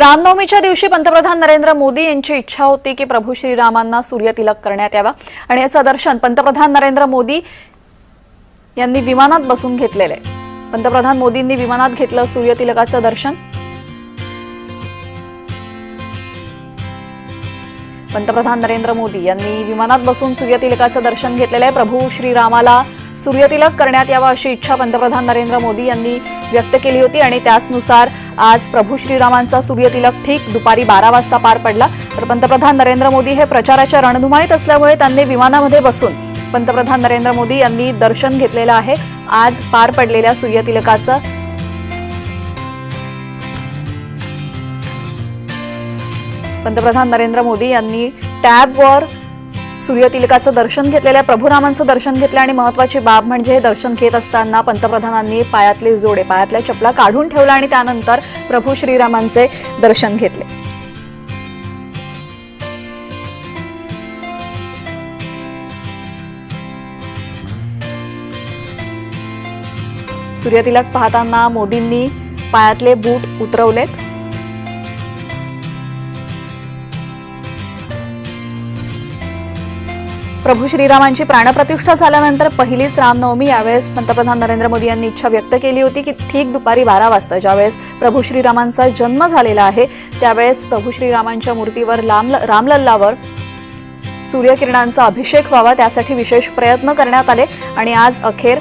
रामनवमीच्या दिवशी पंतप्रधान नरेंद्र मोदी यांची इच्छा होती की प्रभू श्रीरामांना सूर्यतिलक करण्यात यावा. आणि याचं दर्शन पंतप्रधान नरेंद्र मोदी यांनी विमानात बसून घेतलेलं आहे. पंतप्रधान मोदींनी विमानात घेतलं सूर्यतिलकाचं दर्शन. पंतप्रधान नरेंद्र मोदी यांनी विमानात बसून सूर्यतिलकाचं दर्शन घेतलेलं आहे. प्रभू श्रीरामाला सूर्यतिलक करण्यात यावा अशी इच्छा पंतप्रधान नरेंद्र मोदी यांनी व्यक्त केली होती. आणि त्याचनुसार आज प्रभू श्रीरामांचा सूर्यतिलक ठीक दुपारी बारा वाजता पार पडला. तर पंतप्रधान नरेंद्र मोदी हे प्रचाराच्या रणधुमाळीत असल्यामुळे त्यांनी विमानामध्ये बसून पंतप्रधान नरेंद्र मोदी यांनी दर्शन घेतलेलं आहे. आज पार पडलेल्या सूर्यतिलकाचं पंतप्रधान नरेंद्र मोदी यांनी टॅबवर सूर्यतिलकाचं दर्शन घेतलेल्या प्रभुरामांचं दर्शन घेतलं आणि महत्वाची बाब म्हणजे हे दर्शन घेत असताना पंतप्रधानांनी पायातले जोडे पायातल्या चपला काढून ठेवला आणि त्यानंतर प्रभू श्रीरामांचे दर्शन घेतले. सूर्यतिलक पाहताना मोदींनी पायातले बूट उतरवलेत. प्रभू श्रीरामांची प्राणप्रतिष्ठा झाल्यानंतर पहिलीच रामनवमी यावेळेस पंतप्रधान नरेंद्र मोदी यांनी इच्छा व्यक्त केली होती की ठीक दुपारी बारा वाजता ज्यावेळेस प्रभू श्रीरामांचा जन्म झालेला आहे त्यावेळेस प्रभू श्रीरामांच्या मूर्तीवर लाम रामलल्लावर सूर्यकिरणांचा अभिषेक व्हावा त्यासाठी विशेष प्रयत्न करण्यात आले आणि आज अखेर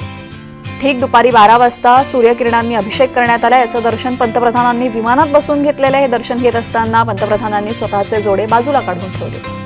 ठीक दुपारी बारा वाजता सूर्यकिरणांनी अभिषेक करण्यात आला. याचं दर्शन पंतप्रधानांनी विमानात बसून घेतलेलं हे दर्शन घेत असताना पंतप्रधानांनी स्वतःचे जोडे बाजूला काढून ठेवले.